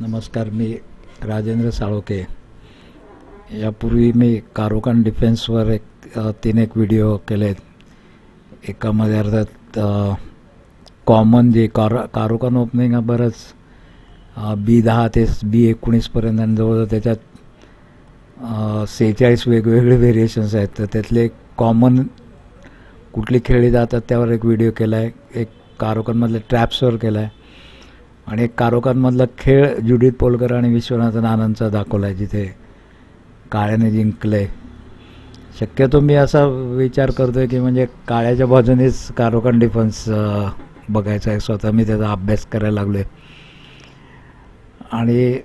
नमस्कार मी राजेंद्र साळोके यापूर्वी मी कारोकान डिफेन्सवर एक तीन एक व्हिडिओ केलेत एकामध्ये अर्थात कॉमन जे कार कारोकान ओपनिंग बरंच बी दहा ते बी एकोणीसपर्यंत आणि जवळजवळ त्याच्यात सेहेचाळीस वेगवेगळे व्हेरिएशन्स आहेत. तर त्यातले कॉमन कुठली खेळली जातात त्यावर एक व्हिडिओ केला आहे एक कारोकांमधल्या ट्रॅप्सवर केला आहे आणि एक कारोकांमधला खेळ जुडीत पोलकर आणि विश्वनाथन आनंदचा दाखवला आहे जिथे काळ्याने जिंकलं आहे शक्यतो मी असा विचार करतो आहे की म्हणजे काळ्याच्या बाजूनेच कारोकान डिफन्स बघायचा आहे. स्वतः मी त्याचा अभ्यास करायला लागलो आहे आणि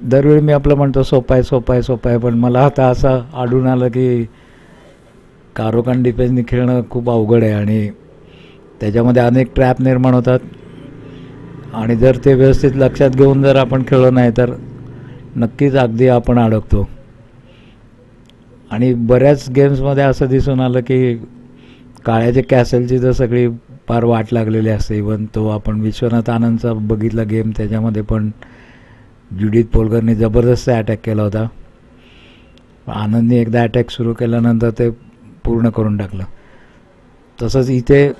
दरवेळी मी आपलं म्हणतो सोपा आहे सोपा आहे सोपा आहे पण मला आता असं आढळून आलं की कारोकान डिफेन्सनी खेळणं खूप अवघड आहे आणि त्याच्यामध्ये अनेक ट्रॅप निर्माण होतात. आणि जर ते व्यवस्थित लक्षात घेऊन जर आपण खेळलो नाही तर नक्कीच अगदी आपण अडकतो. आणि बऱ्याच गेम्समध्ये असं दिसून आलं की काळ्याच्या कॅसलची तर सगळी फार वाट लागलेली असते. इवन तो आपण विश्वनाथ आनंदचा बघितला गेम त्याच्यामध्ये पण जुडीत पोलकरनी जबरदस्त अटॅक केला होता. आनंदने एकदा अटॅक सुरू केल्यानंतर ते पूर्ण करून टाकलं. तसंच इथे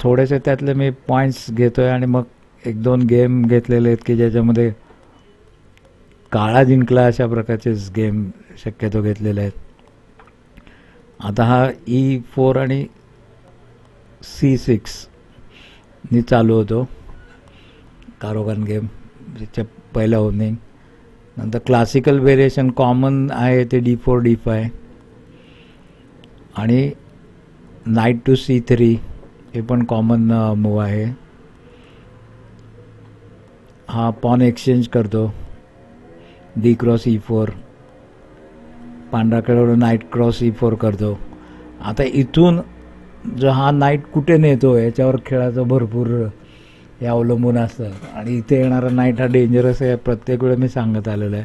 थोडेसे त्यातले मी पॉईंट्स घेतो आहे आणि मग एक दोन गेम घेतलेले आहेत की ज्याच्यामध्ये काळा जिंकला अशा प्रकारचेच गेम शक्यतो घेतलेले आहेत. आता हा e ई फोर आणि सी सिक्स नी चालू होतो. कारोगान गेम ज्याच्या पहिला ओपनिंग नंतर क्लासिकल व्हेरिएशन कॉमन आहे ते डी फोर डी फाय आणि नाईट टू सी थ्री हे पण कॉमन मूव आहे. हा पॉन एक्सचेंज करतो डी क्रॉस ई फोर पांढरा नाईट क्रॉस ई फोर करतो आता इथून जो हा नाईट कुठे नेतो याच्यावर खेळाचं भरपूर हे अवलंबून असतं. आणि इथे येणारा नाईट हा डेंजरस आहे प्रत्येक वेळा मी सांगत आलेलो आहे.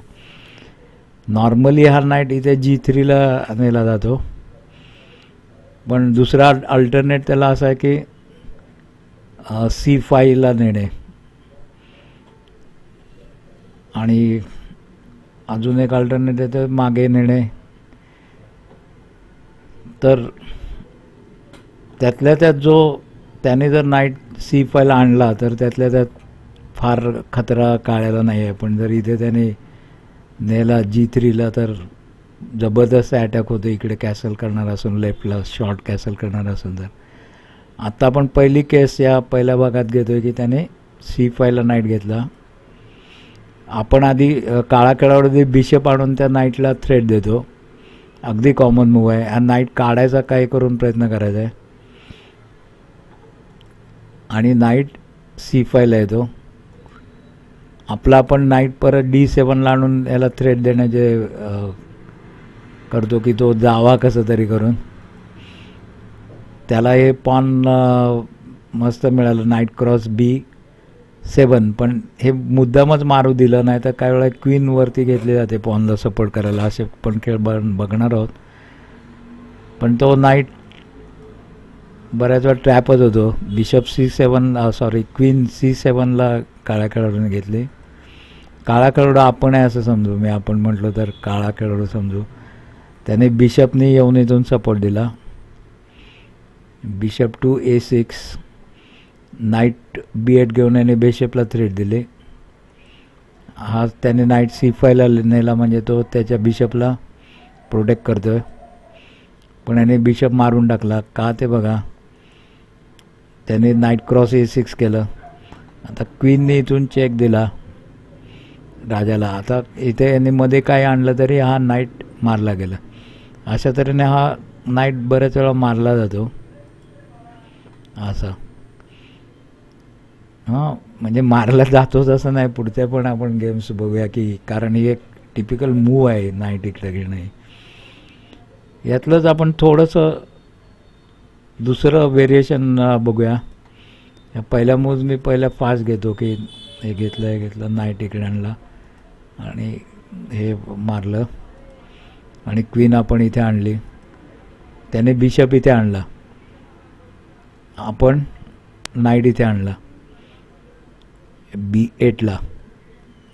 नॉर्मली हा नाईट इथे जी थ्रीला नेला जातो. पण दुसरा अल्टरनेट त्याला असा आहे की सी फाईला नेणे. आणि अजून एक अल्टरनेट मागे नेणे. तर त्यातल्या त्यात जो त्याने जर नाईट सी फाईल आणला तर त्यातल्या त्यात फार खतरा काळायला नाही आहे. पण जर इथे त्याने नेला जी थ्रीला तर जबरदस्त अटॅक होतो इकडे कॅसल करणार असून लेफ्टला शॉर्ट कॅसल करणार असून तर. आत्ता आपण पहिली केस या पहिल्या भागात घेतोय की त्याने सी फायला नाईट घेतला. आपण आधी अ, जे बिशप आणून त्या नाईटला थ्रेट देतो. अगदी कॉमन मूव आहे. हा नाईट काढायचा काय करून प्रयत्न करायचा आहे. आणि नाईट सी फायला येतो. आपला आपण नाईट परत डी सेवनला आणून याला थ्रेट देण्याचे करतो की तो जावा कसं तरी करून. त्याला हे पॉन मस्त मिळालं. नाईट क्रॉस बी सेवन पण हे मुद्दामच मारू दिलं नाही तर काही वेळा क्वीनवरती घेतली जाते पॉनला सपोर्ट करायला. असे पण खेळ ब बघणार आहोत. पण तो नाईट बऱ्याच वेळा ट्रॅपच होतो. Bishop C seven sorry queen C सेवनला काळ्या खेळाडूने घेतली. काळा खेळाडू आपण आहे असं समजू. मी आपण म्हटलं तर काळा खेळाडू समजू. त्याने बिशपनी येऊन इथून सपोर्ट दिला. Bishop to A six knight B add घेऊन याने बेशेपला थ्रेट दिले. हा त्याने नाईट सी फायला नेला म्हणजे तो त्याच्या बिशपला प्रोटेक्ट करतोय. पण याने बिशप मारून टाकला. का ते बघा. त्याने नाईट क्रॉस ए सिक्स केलं. आता क्वीनने इथून चेक दिला. राजाला. आता इथे यांनी मध्ये काय आणलं तरी हा नाईट मारला गेला. अशा तऱ्हेने हा नाईट बऱ्याच वेळा मारला जातो. असा. हां म्हणजे मारला जातोच असं नाही पुढच्या पण आपण गेम्स बघूया की कारण ही एक टिपिकल मूव आहे नाईट इकडे घेणं यातलंच आपण थोडंसं दुसरं व्हेरिएशन बघूया. या पहिल्या मूव्ज मी पहिल्या फास्ट घेतो की हे घेतलं हे घेतलं नाईट इकडे आणला आणि हे मारलं. आणि क्वीन आपण इथे आणली. त्याने बिशप इथे आणला. आपण नाईट इथे आणला. बी एटला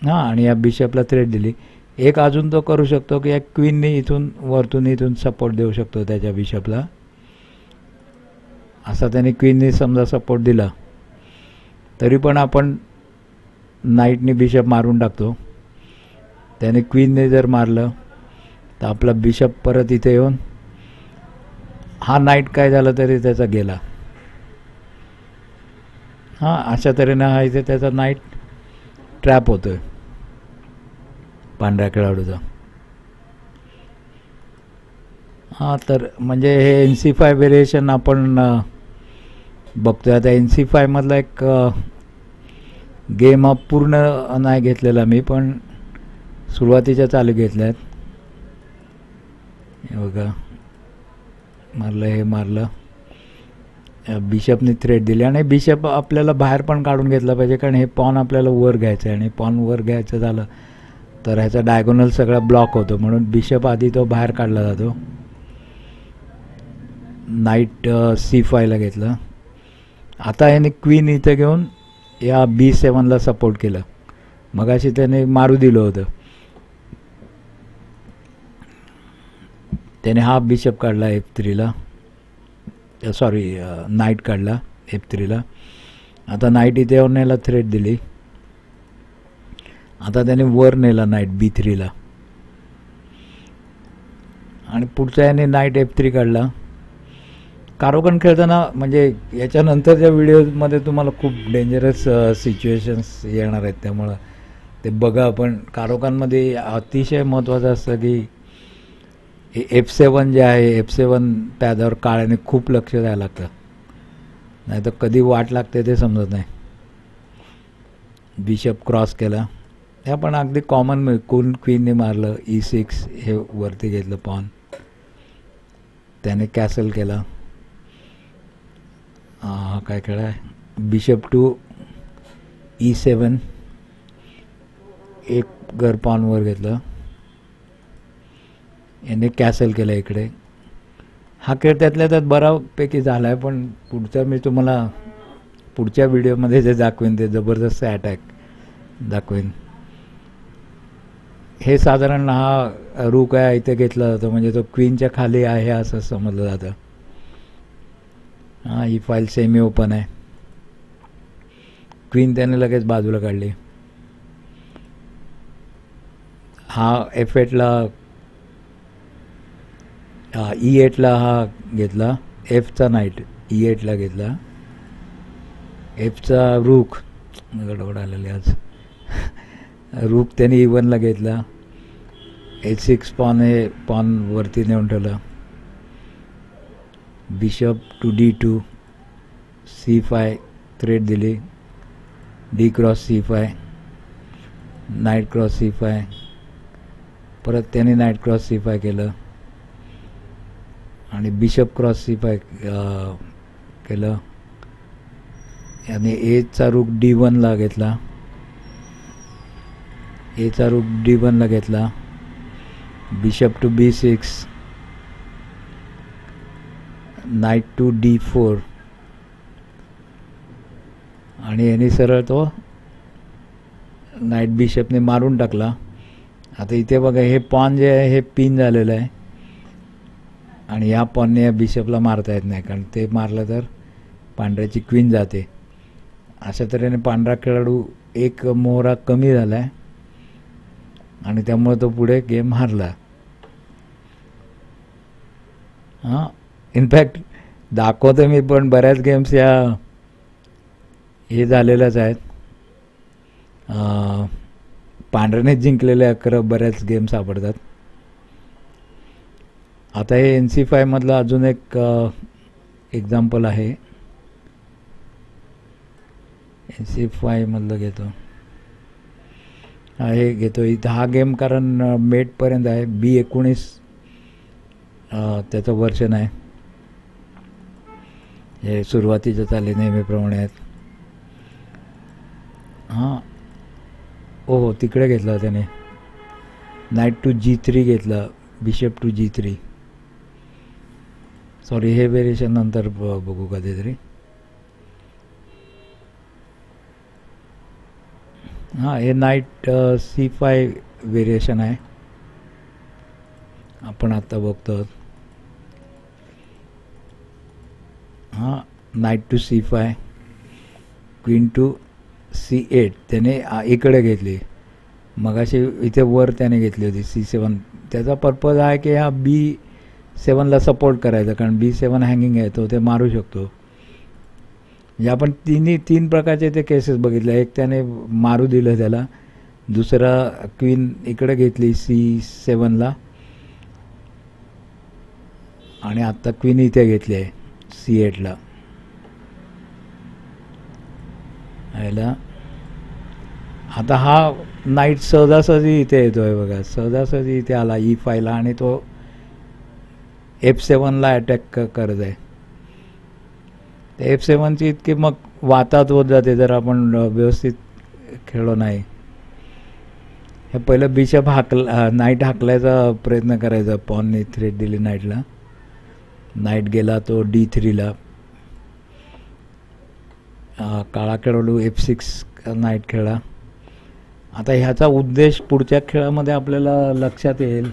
हां आणि या बिशपला थ्रेड दिली. एक अजून तो करू शकतो की या क्वीनने इथून वरतून इथून सपोर्ट देऊ शकतो त्याच्या बिशपला असा त्याने क्वीनने समजा सपोर्ट दिला. तरी पण आपण नाईटने बिशप मारून टाकतो. त्याने क्वीनने जर मारलं तर आपला बिशप परत इथे येऊन हा नाईट काय झाला तरी त्याचा गेला. हां अशा तऱ्हेनं हा इथे त्याचा नाईट ट्रॅप होतोय. पांढऱ्या खेळाडूचा. हां तर म्हणजे हे एन सी फाय व्हेरिएशन आपण बघतोय. आता एन सी फायमधला एक गेम हा पूर्ण नाही घेतलेला मी पण सुरुवातीच्या चालू घेतल्या आहेत हे बघा. मारलं हे मारलं. बिशपने थ्रेड दिली आणि बिशप आपल्याला बाहेर पण काढून घेतला पाहिजे कारण हे पॉन आपल्याला वर घ्यायचं आहे आणि पॉन वर घ्यायचं झालं तर ह्याचा डायगोनल सगळा ब्लॉक होतो. म्हणून बिशप आधी तो बाहेर काढला जातो. नाईट सी फायला घेतलं. आता याने क्वीन इथं घेऊन या बी सेवनला सपोर्ट केलं. मगाशी त्याने मारू दिलं होतं. त्याने हा बिशप काढला एफ थ्रीला सॉरी नाईट काढला एफ थ्रीला आता नाईट इथे येऊन याला थ्रेड दिली. आता त्याने वर नेला नाईट बी थ्रीला आणि पुढच्या याने नाईट एफ थ्री काढला. कारोकण खेळताना म्हणजे याच्यानंतरच्या व्हिडिओमध्ये तुम्हाला खूप डेंजरस सिच्युएशन्स येणार आहेत त्यामुळं ते बघा. पण कारोकांमध्ये अतिशय महत्त्वाचं असतं की एफ सेवन जे आहे एफ सेवन पॅदावर काळ्याने खूप लक्ष द्यायला लागतं. नाही तर कधी वाट लागते ते समजत नाही. बिशप क्रॉस केला. हे पण अगदी कॉमन कोण क्वीनने मारलं e ई सिक्स हे वरती घेतलं पॉन त्याने कॅसल केला. हा काय खेळ आहे? बिशप टू ई सेवन एक घर पॉनवर घेतलं. याने कॅसल केलं इकडे. हा खेळ त्यातल्या त्यात बऱ्यापैकी झाला आहे पण पुढचा मी तुम्हाला पुढच्या व्हिडिओमध्ये जे दाखवेन ते जबरदस्त अटॅक दाखवेन. हे साधारण हा रूक आहे इथे घेतला जातो म्हणजे तो क्वीनच्या खाली आहे असं समजलं जातं. हां ही फाईल सेमी ओपन आहे. क्वीन त्याने लगेच बाजूला काढली. हा एफेटला हा e ई एटला हा घेतला. एफचा नाईट ई एटला घेतला. एफचा रूख गडबड आलेली आज. रूप त्याने e ई वनला घेतला. एच सिक्स पॉन हे पॉन वरती नेऊन ठेवला. Bishop to D two C five threat दिली. D cross C five knight cross C five परत त्याने नाईट क्रॉस सी फाय केलं. आणि बिशप क्रॉस पाय केलं. याने एचा रूप डी वनला घेतला. एचा रूप डी वनला घेतला. Bishop to B six knight to D four आणि याने सरळ तो नाईट बिशपने मारून टाकला. आता इथे बघा हे पॉन जे आहे हे पिन झालेलं आहे. आणि या पॉनने या बिशपला मारता येत नाही कारण ते मारलं तर पांढऱ्याची क्वीन जाते. अशा तऱ्हेने पांढरा खेळाडू एक मोहरा कमी झाला आहे आणि त्यामुळे तो पुढे गेम हारला. हां इनफॅक्ट दाखवतो मी पण बऱ्याच गेम्स या हे झालेल्याच आहेत. पांढऱ्यानेच जिंकलेले अकरा बऱ्याच गेम सापडतात. आता हे एन सी फायमधलं अजून एक एक्झाम्पल आहे. एन सी फायमधलं घेतो. हा हे घेतो. इथं हा गेम कारण मेटपर्यंत आहे. बी एकोणीस त्याचं वर्षन आहे. हे सुरुवातीच्या चाली नेहमीप्रमाणे आहेत. हां. हो हो तिकडे घेतला त्याने. नाईट टू जी थ्री घेतला. Bishop to G three sorry हे व्हेरिएशन नंतर ब- बघू कधीतरी हां हे नाईट सी फाय व्हेरिएशन आहे. आपण आत्ता बघतो. हां knight to C five queen to C eight त्याने इकडे घेतली. मगाशी इथे वर त्याने घेतली होती सी सेवन त्याचा पर्पज आहे की हा बी सेवनला सपोर्ट करायचा कारण बी सेवन हँगिंग आहे तो ते मारू शकतो. म्हणजे आपण तिन्ही तीन प्रकारचे ते केसेस बघितले. एक त्याने मारू दिलं त्याला. दुसरा क्वीन इकडे घेतली सी सेवनला आणि आत्ता क्वीन इथे घेतली आहे सी एटला याला आता हा नाईट सहजासहजी इथे येतो आहे बघा. सहजासहजी इथे आला e ई फायला आणि तो एफ सेवनला अटॅक करत आहे. ते एफ सेवनची इतकी मग वातात होत जाते जर आपण व्यवस्थित खेळलो नाही. हे पहिलं बिशप हाकल नाईट हाकलायचा प्रयत्न करायचा. पॉनने थ्रेट दिली नाईटला नाईट गेला तो डी थ्रीला काळा खेळवलो एफ सिक्स नाईट खेळा आता ह्याचा उद्देश पुढच्या खेळामध्ये आपल्याला लक्षात येईल.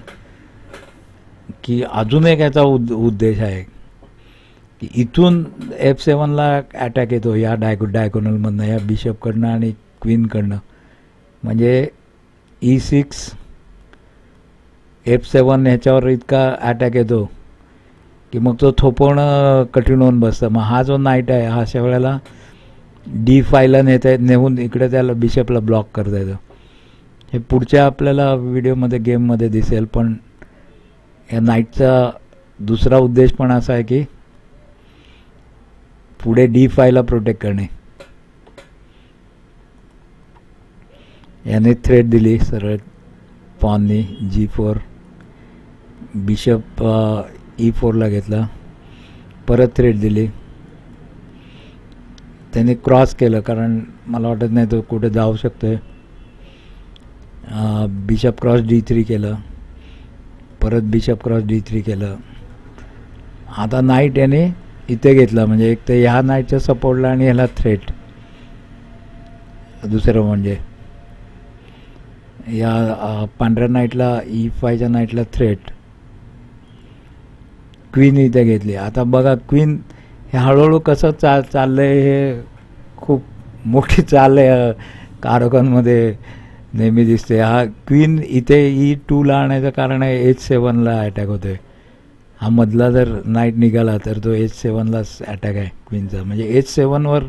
की अजून एक याचा उद उद्देश आहे. की इथून एफ सेवनला अटॅक येतो या डायको डायकोनलमधनं या बिशपकडनं आणि क्वीनकडनं म्हणजे ई सिक्स एफ सेवन ह्याच्यावर इतका अटॅक येतो की मग तो थोपवणं कठीण होऊन बसतं. मग हा जो नाईट आहे हा अशा वेळेला डी फायला नेता येत नेऊन इकडे त्याला बिशपला ब्लॉक करता येतं. हे पुढच्या आपल्याला व्हिडिओमध्ये गेममध्ये दिसेल पण या नाईटचा दुसरा उद्देश पण असा आहे की पुढे डी फायला प्रोटेक्ट करणे. याने थ्रेट दिली सरळ पॉननी जी फोर बिशप ई फोरला घेतला. परत थ्रेट दिली. त्याने क्रॉस केलं कारण मला वाटत नाही तो कुठे जाऊ शकतोय. बिशप क्रॉस डी थ्री केलं. परत बिशप क्रॉस डी थ्री केलं. आता नाईट याने इथे घेतला म्हणजे एक तर ह्या नाईटच्या सपोर्टला आणि ह्याला थ्रेट दुसरं म्हणजे या पांढऱ्या नाईटला ई फायच्या नाईटला थ्रेट क्वीन इथे घेतली. आता बघा क्वीन हे हळूहळू कसं चा चाललं आहे हे खूप मोठी चाल आहे कारकांमध्ये. नेहमी दिसते. हा क्वीन इथे ई टूला आणायचं कारण आहे एच सेवनला अटॅक होतोय. हा मधला जर नाईट निघाला तर तो एच सेवनलाच अटॅक आहे क्वीनचा म्हणजे एच सेवनवर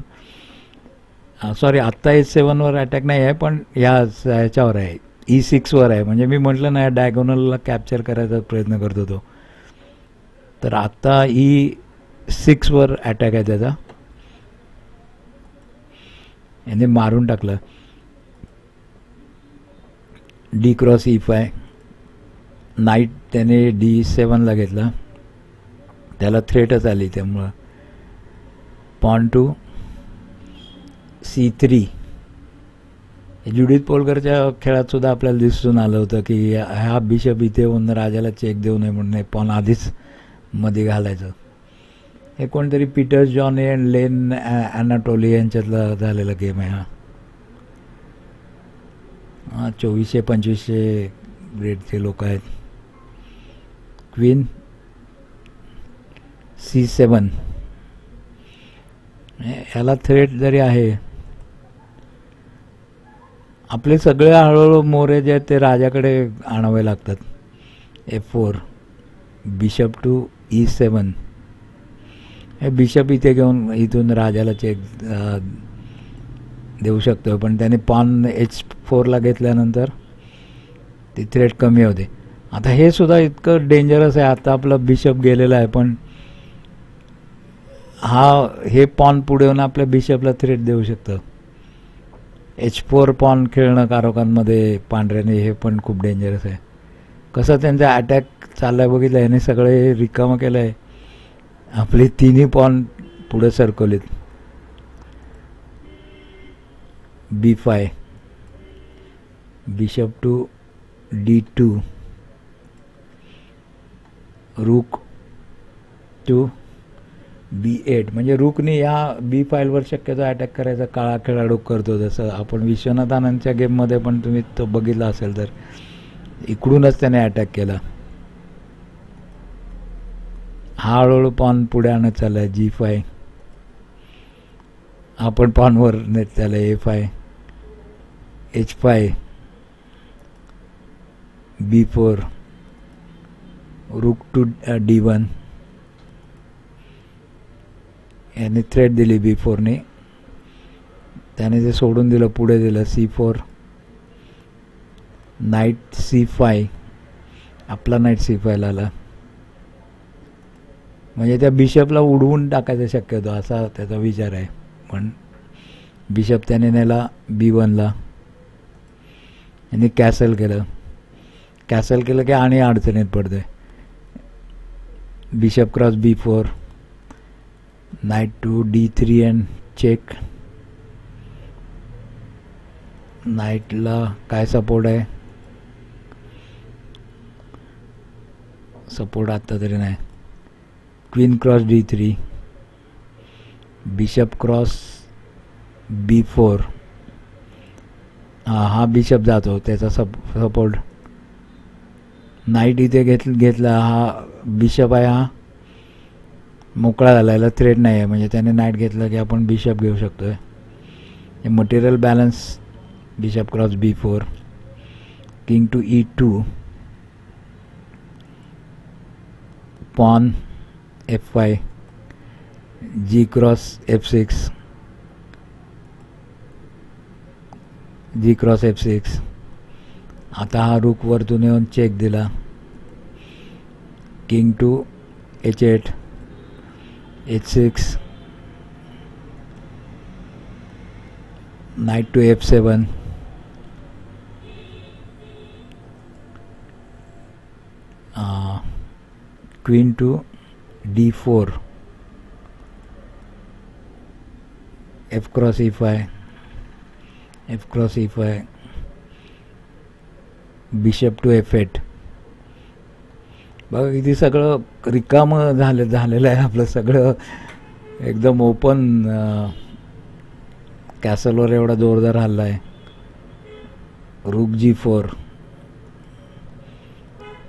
सॉरी आत्ता एच सेवनवर अटॅक नाही आहे पण ह्या ह्याच्यावर आहे. E ई सिक्सवर आहे. म्हणजे मी म्हटलं ना या डायगोनलला कॅप्चर करायचा प्रयत्न करतो तो. तर आत्ता ई सिक्सवर अटॅक आहे त्याचा. याने मारून टाकलं. D cross E five. Knight त्याने डी सेवनला घेतला. त्याला थ्रेटच आली त्यामुळं. Pawn to C three Judit पोलकरच्या खेळात सुद्धा आपल्याला दिसून आलं होतं की हा बिशप इथे होऊन राजाला चेक देऊ नये म्हणून पॉन आधीच मध्ये घालायचं. हे कोणतरी Peter John and Len Anatoly यांच्यातला झालेला गेम आहे हा. चोवीसशे पंचवीसशे ग्रेडचे लोक आहेत. क्वीन सी सेवन ह्याला थ्रेट जरी आहे आपले सगळे हळूहळू मोरे जे आहेत ते राजाकडे आणावे लागतात. F four bishop to E seven हे बिशप इथे घेऊन इथून राजाला चेक देऊ शकतो पण त्याने पॉन एच फोरला घेतल्यानंतर ती थ्रेट कमी होते. आता हे सुद्धा इतकं डेंजरस आहे. आता आपला बिशप गेलेला आहे पण हा हे पॉन पुढे येऊन आपल्या बिशपला थ्रेट देऊ शकतं. एच फोर पॉन खेळणं कारोकांमध्ये पांढऱ्याने हे पण खूप डेंजरस आहे. कसं त्यांचा अटॅक चालला बघितलं याने सगळे रिकामं केलं आहे आपले तिन्ही पॉन पुढे सरकवलेत. B five bishop to D two rook to B eight म्हणजे रुकनी या बी फाईलवर शक्यतो अटॅक करायचा काळा खेळाडू करतो. जसं आपण विश्वनाथ आनंदच्या गेममध्ये पण तुम्ही तो बघितला असेल तर इकडूनच त्याने अटॅक केला. हा हळूहळू पॉन पुढे आणत आहे जी फाय आपण पॉनवर नेत चाललाय A five H five B four rook to D one याने थ्रेड दिली बी फोरने त्याने ते सोडून दिलं पुढे दिलं C four knight C five आपला नाईट सी फायला आला. म्हणजे त्या बिशपला उडवून टाकायचा शक्यतो असा त्याचा विचार आहे. पण बिशप त्याने नेला बी वनला यांनी कॅसल केलं. कॅसल केलं की आणि अडचणीत पडते bishop cross B four knight to D three and check नाईटला काय सपोर्ट आहे? सपोर्ट आत्ता तरी नाही. Queen cross D three bishop cross B four हा हा बिशप जातो त्याचा सप सपोर्ट नाईट इथे घेत घेतला हा बिशप आहे हा. मोकळा झाला याला थ्रेड नाही आहे म्हणजे त्याने नाईट घेतलं की आपण बिशप घेऊ शकतो आहे material balance bishop cross B four king to E two pawn F five G cross F six G cross F six आता हा रुक वरतून येऊन चेक दिला. King to H eight H six knight to F seven queen to D four F cross E five F cross E five bishop to F eight बघा किती सगळं रिकामं झालं झालेलं आहे आपलं सगळं. एकदम ओपन कॅसलवर एवढा जोरदार हल्ला आहे. Rook G four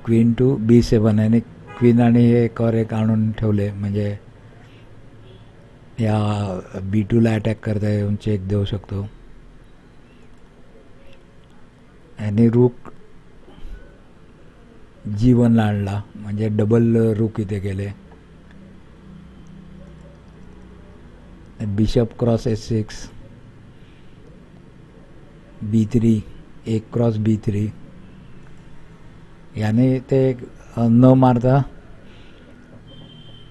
queen to B seven आणि क्वीन आणि हे एकावर एक आणून ठेवले. म्हणजे या बी टूला अटॅक करता येऊन चेक देऊ शकतो. आणि रूक जीवनला आणला म्हणजे डबल रूक इथे गेले. Bishop cross S six B three एक क्रॉस बी थ्री याने ते न मारता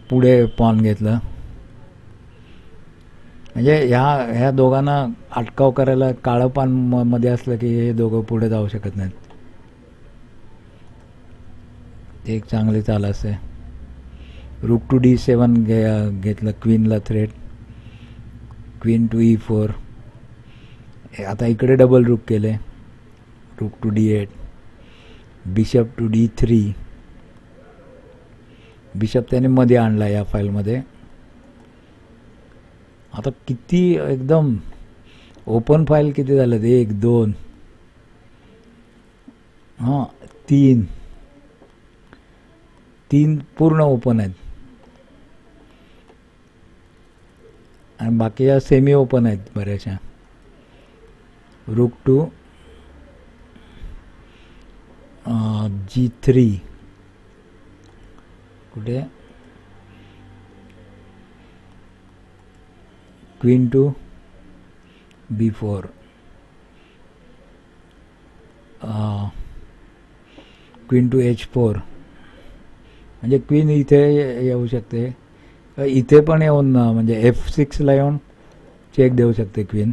पुढे पॉन घेतलं. म्हणजे ह्या ह्या दोघांना अटकाव करायला काळं पान म मध्ये असलं की हे दोघं पुढे जाऊ शकत नाहीत. ते एक चांगले चालास असते रूक टू डी सेवन घे घेतलं क्वीनला threat queen to E four आता इकडे डबल रूक केले. Rook to D eight bishop to D three bishop त्याने मध्ये आणला या फाईलमध्ये आता किती एकदम ओपन फाईल किती झालं? एक दोन. हां तीन. तीन पूर्ण ओपन आहेत. आणि बाकीच्या सेमी ओपन आहेत बऱ्याचशा. रूक टू जी थ्री कुठे? Queen to B four queen to H four म्हणजे क्वीन इथे येऊ शकते. इथे पण येऊन म्हणजे एफ सिक्सला येऊन चेक देऊ शकते क्वीन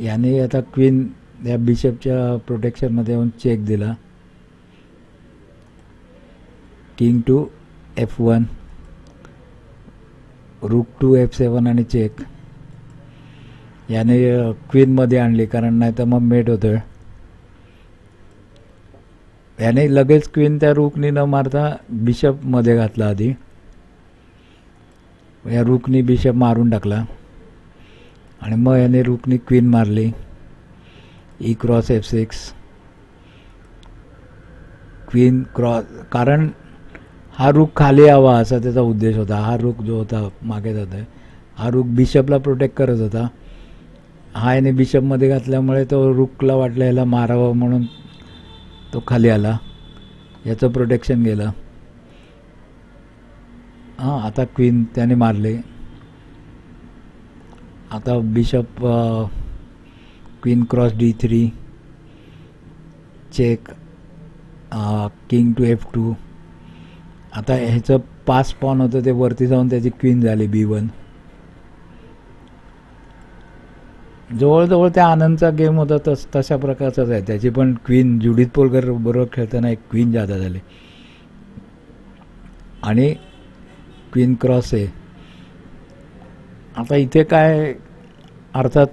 याने आता क्वीन या बिशपच्या प्रोटेक्शनमध्ये येऊन चेक दिला. King to F one rook to F seven and check याने क्वीनमध्ये आणली कारण नाही तर मग मेट होतं याने लगेच क्वीन त्या रुकनी न मारता बिशपमध्ये घातला आधी. या रुकनी बिशप मारून टाकला. आणि मग याने रुकनी क्वीन मारली. E cross F six queen cross कारण हा रुख खाली यावा असा त्याचा उद्देश होता. हा रुख जो होता मागे जात आहे. हा रुख बिशपला प्रोटेक्ट करत होता. हा याने बिशपमध्ये घातल्यामुळे तो रुखला वाटलं याला मारावं म्हणून तो खाली आला. याचं प्रोटेक्शन गेलं. हां आता क्वीन त्याने मारले. आता bishop queen cross D three check king to F two आता ह्याचं पास पॉन होतं ते वरती जाऊन त्याची क्वीन झाली बी वन जवळजवळ त्या आनंदचा गेम होता तस तशा प्रकारचाच आहे. त्याची पण क्वीन जुडित पोलकर बरोबर खेळताना एक क्वीन जादा झाली. आणि क्वीन क्रॉस आहे. आता इथे काय अर्थात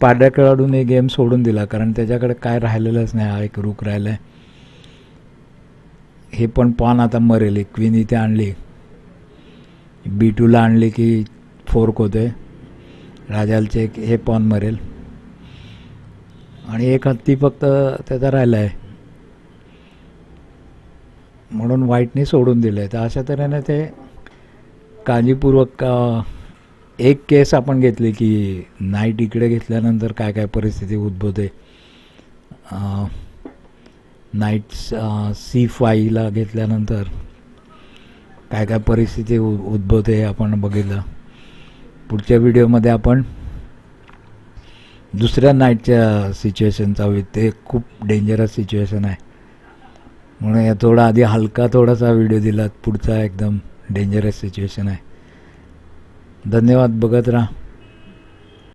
पाड्या खेळाडूने गेम सोडून दिला कारण त्याच्याकडे काय राहिलेलंच नाही हा एक रूक राहिला आहे हे पण पॉन आता मरेल. क्वीन इथे आणली. बी टूला आणली की फोर्क होते राजालचे एक हे पॉन मरेल. आणि एक हत्ती फक्त त्याचा राहिला आहे म्हणून वाईटने सोडून दिलं आहे तर अशा तऱ्हेने ते काळजीपूर्वक का एक केस आपण घेतली की नाईट इकडे घेतल्यानंतर काय काय परिस्थिती उद्भवते. नाईट सी फाईला घेतल्यानंतर काय काय परिस्थिती उ उद्भवते आपण बघितलं. पुढच्या व्हिडिओमध्ये आपण दुसऱ्या नाईटच्या सिच्युएशनचा होईल ते खूप डेंजरस सिच्युएशन आहे. म्हणून या थोडा आधी हलका थोडासा व्हिडिओ दिला पुढचा एकदम डेंजरस सिच्युएशन आहे. धन्यवाद बघत राहा.